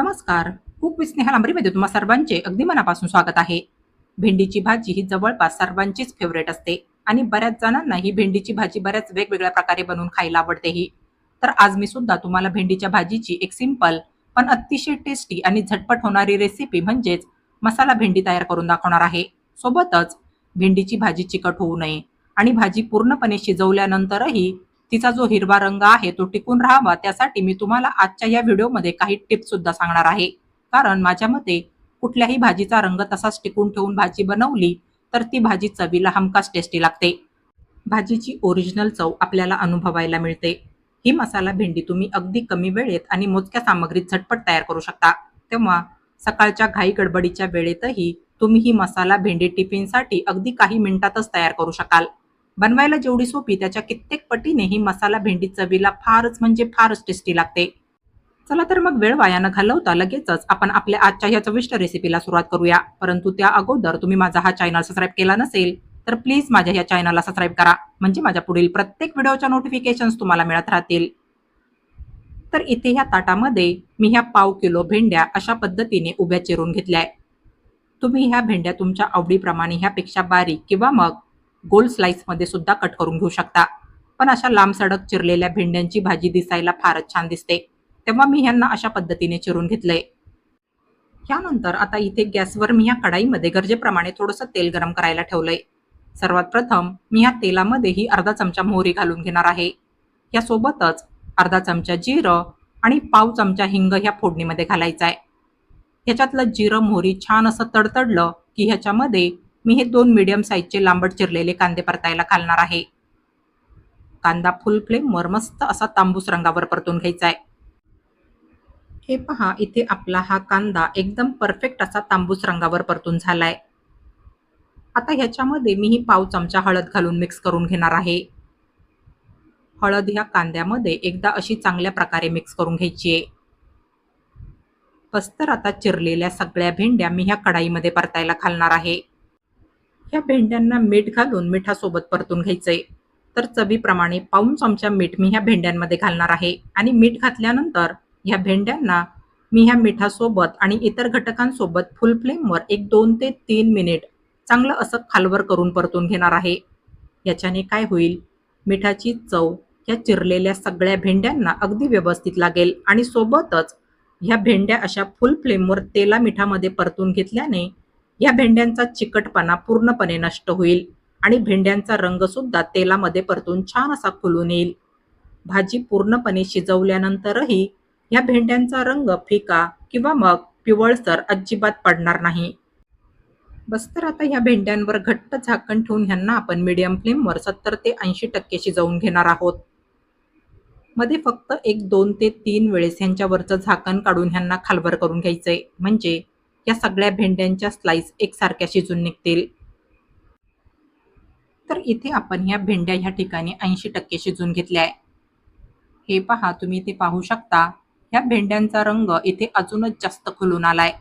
नमस्कार. Cook with Sneha लांबरीमध्ये तुम्हा सर्वांचे अगदी मनापासून स्वागत आहे. भेंडीची भाजी ही जवळपास सर्वांचीच फेवरेट असते आणि बऱ्याच जणांना ही भेंडीची भाजी बऱ्याच वेगवेगळ्या प्रकारे बनवून खायला आवडतेही तर आज मी सुद्धा तुम्हाला भेंडीच्या भाजीची एक सिंपल पण अतिशय टेस्टी आणि झटपट होणारी रेसिपी म्हणजेच मसाला भेंडी तयार करून दाखवणार आहे. सोबतच भेंडीची भाजी चिकट होऊ नये आणि भाजी पूर्णपणे शिजवल्यानंतरही तिचा जो हिरवा रंग आहे तो टिकून राहावा त्यासाठी मी तुम्हाला आजच्या या व्हिडिओमध्ये काही टिप्स सुद्धा सांगणार आहे. कारण माझ्या मते कुठल्याही भाजीचा रंग तसाच टिकून ठेवून भाजी बनवली तर ती भाजी चवीला हमखास टेस्टी लागते. भाजीची ओरिजिनल चव आपल्याला अनुभवायला मिळते. ही मसाला भेंडी तुम्ही अगदी कमी वेळेत आणि मोजक्या सामग्रीत झटपट तयार करू शकता. तेव्हा सकाळच्या घाई गडबडीच्या वेळेतही तुम्ही ही मसाला भेंडी टिफिनसाठी अगदी काही मिनिटातच तयार करू शकाल. बनवायला जेवढी सोपी त्याच्या कित्येक पटीने ही मसाला भेंडी चवीला फारच म्हणजे फारच टेस्टी लागते. चला तर मग वेळ वाया न घालवता लगेचच आपण आपल्या आजच्या ह्या चविष्ट रेसिपीला सुरुवात करूया. परंतु त्या अगोदर तुम्ही माझा हा चॅनल सबस्क्राईब केला नसेल तर प्लीज माझ्या ह्या चॅनलला सबस्क्राईब करा. म्हणजे माझ्या पुढील प्रत्येक व्हिडिओच्या नोटिफिकेशन्स तुम्हाला मिळत राहतील. तर इथे ह्या ताटामध्ये मी ह्या पाव किलो भेंड्या अशा पद्धतीने उभ्या चिरून घेतल्या आहे तुम्ही ह्या भेंड्या तुमच्या आवडीप्रमाणे ह्यापेक्षा बारीक किंवा मग गोल स्लाइसमध्ये सुद्धा कट करून घेऊ शकता. पण अशा लांब सडक चिरलेल्या भेंड्यांची भाजी दिसायला फारच छान दिसते. तेव्हा मी ह्यांना अशा पद्धतीने चिरून घेतलंय. ह्यानंतर आता इथे गॅसवर मी ह्या कढाईमध्ये गरजेप्रमाणे थोडंसं तेल गरम करायला ठेवलंय. सर्वात प्रथम मी ह्या तेलामध्येही अर्धा चमचा मोहरी घालून घेणार आहे. यासोबतच अर्धा चमचा जिरं आणि पाव चमचा हिंग ह्या फोडणीमध्ये घालायचा आहे ह्याच्यातलं जिरं मोहरी छान असं तडतडलं की ह्याच्यामध्ये मी हे दोन मीडियम साईजचे लांबट चिरलेले कांदे परतायला घालणार आहे. कांदा फुल फ्लेमवर मस्त असा तांबूस रंगावर परतून घ्यायचा आहे हे पहा इथे आपला हा कांदा एकदम परफेक्ट असा तांबूस रंगावर परतून झालाय. आता ह्याच्यामध्ये मी ही पाव चमचा हळद घालून मिक्स करून घेणार आहे. हळद ह्या कांद्यामध्ये एकदा अशी चांगल्या प्रकारे मिक्स करून घ्यायची आहे बस्तर आता चिरलेल्या सगळ्या भेंड्या मी ह्या कढाईमध्ये परतायला घालणार आहे. ह्या भेंड्यांना मीठ घालून मिठासोबत परतून घ्यायचंय. तर चवीप्रमाणे पाऊन चमचा मीठ मी ह्या भेंड्यांमध्ये घालणार आहे. आणि मीठ घातल्यानंतर ह्या भेंड्यांना मी ह्या मिठासोबत आणि इतर घटकांसोबत फुल फ्लेमवर एक दोन ते तीन मिनिट चांगलं असं खालवर करून परतून घेणार आहे. याच्याने काय होईल? मिठाची चव ह्या चिरलेल्या सगळ्या भेंड्यांना अगदी व्यवस्थित लागेल. आणि सोबतच ह्या भेंड्या अशा फुल फ्लेमवर तेला मिठामध्ये परतून घेतल्याने या भेंड्यांचा चिकटपणा पूर्णपणे नष्ट होईल आणि भेंड्यांचा रंग सुद्धा तेलामध्ये परतून छान असा खुलून येईल. भाजी पूर्णपणे शिजवल्यानंतरही या भेंड्यांचा रंग फिका किंवा मग पिवळसर अजिबात पडणार नाही. बस तर आता ह्या भेंड्यांवर घट्ट झाकण ठेवून ह्यांना आपण मीडियम फ्लेमवर सत्तर ते ऐंशी टक्के शिजवून घेणार आहोत. मध्ये फक्त एक दोन ते तीन वेळेस ह्यांच्यावरचं झाकण काढून ह्यांना खालवर करून घ्यायचंय. म्हणजे या सगळ्या भेंड्यांच्या स्लाईस एकसारख्या शिजून निघतील. तर इथे आपण ह्या भेंड्या ह्या ठिकाणी ऐंशी टक्के शिजून घेतल्या आहे. हे पहा तुम्ही इथे पाहू शकता ह्या भेंड्यांचा रंग इथे अजूनच जास्त खुलून आलाय.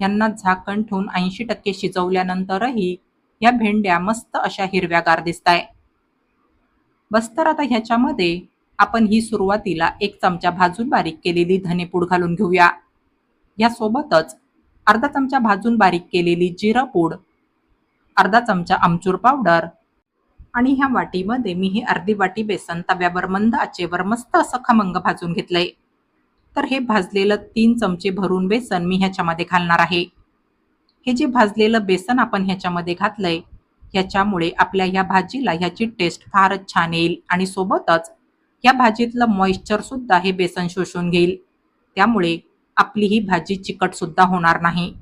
यांना झाकण ठेवून ऐंशी टक्के शिजवल्यानंतरही या भेंड्या मस्त अशा हिरव्यागार दिसत आहे बस तर आता ह्याच्यामध्ये आपण ही सुरुवातीला एक चमचा भाजून बारीक केलेली धनेपूड घालून घेऊया. यासोबतच अर्धा चमचा भाजून बारीक केलेली जिरं पूड अर्धा चमचा आमचूर पावडर आणि ह्या वाटीमध्ये मी ही अर्धी वाटी बेसन तव्यावर मंद आचेवर मस्त असं खमंग भाजून घेतलंय. तर हे भाजलेलं तीन चमचे भरून बेसन मी ह्याच्यामध्ये घालणार आहे. हे जे भाजलेलं बेसन आपण ह्याच्यामध्ये घातलंय ह्याच्यामुळे आपल्या ह्या भाजीला ह्याची टेस्ट फारच छान येईल आणि सोबतच या भाजीतलं मॉइश्चर सुद्धा हे बेसन शोषून घेईल. त्यामुळे आपली ही भाजी चिकट सुद्धा होणार नाही.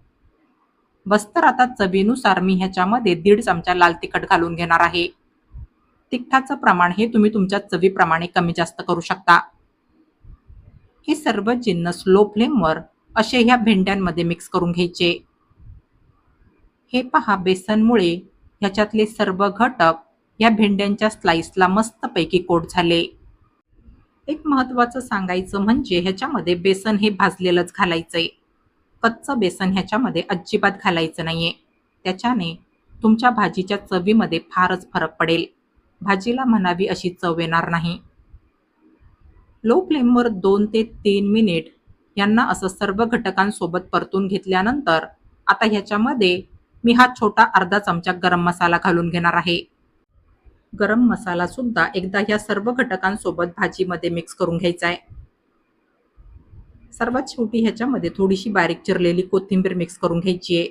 बस तर आता चवीनुसार मी ह्याच्यामध्ये दीड चमचा लाल तिखट घालून घेणार आहे. तिखटाचं प्रमाण हे तुम्ही तुमच्या चवीप्रमाणे कमी जास्त करू शकता. हे सर्व जिन्नस लो फ्लेमवर असे ह्या भेंड्यांमध्ये मिक्स करून घ्यायचे. हे पहा बेसनमुळे ह्याच्यातले सर्व घटक या भेंड्यांच्या स्लाइसला मस्तपैकी कोट झाले. एक महत्वाचं सांगायचं म्हणजे ह्याच्यामध्ये बेसन हे भाजलेलंच घालायचंय. कच्चं बेसन ह्याच्यामध्ये अजिबात घालायचं नाहीये. त्याच्याने तुमच्या भाजीच्या चवीमध्ये फारच फरक पडेल. भाजीला म्हणावी अशी चव येणार नाही. लो फ्लेमवर दोन ते तीन मिनिट यांना असं सर्व घटकांसोबत परतून घेतल्यानंतर आता ह्याच्यामध्ये मी हा छोटा अर्धा चमचा गरम मसाला घालून घेणार आहे. गरम मसाला सुद्धा एकदा ह्या सर्व घटकांसोबत भाजीमध्ये मिक्स करून घ्यायचा आहे सर्वात शेवटी ह्याच्यामध्ये थोडीशी बारीक चिरलेली कोथिंबीर मिक्स करून घ्यायची आहे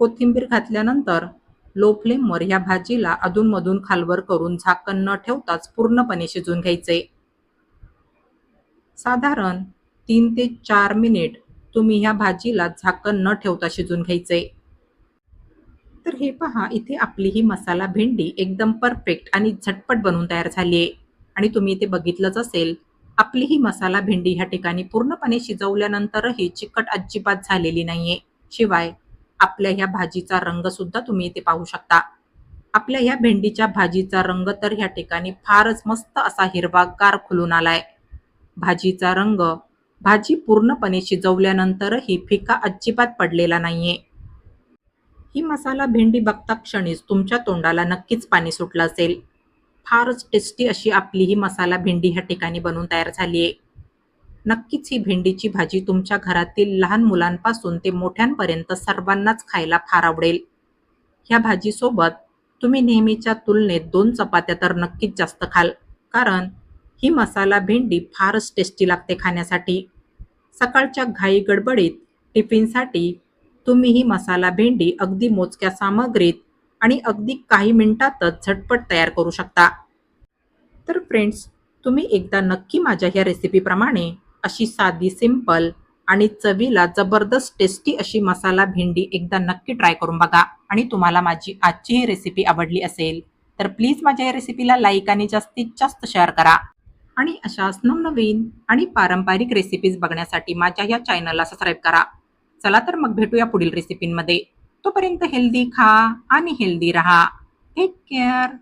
कोथिंबीर घातल्यानंतर लो फ्लेमवर ह्या भाजीला अधूनमधून खालवर करून झाकण न ठेवताच पूर्णपणे शिजवून घ्यायचे साधारण तीन ते चार मिनिट तुम्ही ह्या भाजीला झाकण न ठेवता शिजून घ्यायचे तर हे पहा इथे आपली ही मसाला भेंडी एकदम परफेक्ट आणि झटपट बनवून तयार झाली आहे. आणि तुम्ही इथे बघितलंच असेल आपली ही मसाला भेंडी ह्या ठिकाणी पूर्णपणे शिजवल्यानंतरही चिकट अजिबात झालेली नाहीये. शिवाय आपल्या ह्या भाजीचा रंग सुद्धा तुम्ही इथे पाहू शकता. आपल्या ह्या भेंडीच्या भाजीचा रंग तर ह्या ठिकाणी फारच मस्त असा हिरवागार खुलून आलाय. भाजीचा रंग भाजी पूर्णपणे शिजवल्यानंतरही फिका अजिबात पडलेला नाहीये. ही मसाला भेंडी बघता क्षणीच तुमच्या तोंडाला नक्कीच पाणी सुटलं असेल. फारच टेस्टी अशी आपली ही मसाला भेंडी ह्या ठिकाणी बनवून तयार झाली आहे. नक्कीच ही भेंडीची भाजी तुमच्या घरातील लहान मुलांपासून ते मोठ्यांपर्यंत सर्वांनाच खायला फार आवडेल. ह्या भाजीसोबत तुम्ही नेहमीच्या तुलनेत दोन चपात्या तर नक्कीच जास्त खाल कारण ही मसाला भेंडी फारच टेस्टी लागते खाण्यासाठी. सकाळच्या घाई गडबडीत टिफिनसाठी तुम्ही ही मसाला भेंडी अगदी मोजक्या सामग्रीत आणि अगदी काही मिनिटातच झटपट तयार करू शकता. तर फ्रेंड्स तुम्ही एकदा नक्की माझ्या ह्या रेसिपीप्रमाणे अशी साधी सिंपल आणि चवीला जबरदस्त टेस्टी अशी मसाला भेंडी एकदा नक्की ट्राय करून बघा आणि तुम्हाला माझी आजची ही रेसिपी आवडली असेल तर प्लीज माझ्या या रेसिपीला लाईक आणि जास्तीत जास्त शेअर करा. आणि अशाच नवनवीन आणि पारंपरिक रेसिपीज बघण्यासाठी माझ्या या चॅनलला सबस्क्राईब करा. चला तर मग भेटूया पुढील रेसिपींमध्ये तोपर्यंत हेल्दी खा आणि हेल्दी राहा. Take care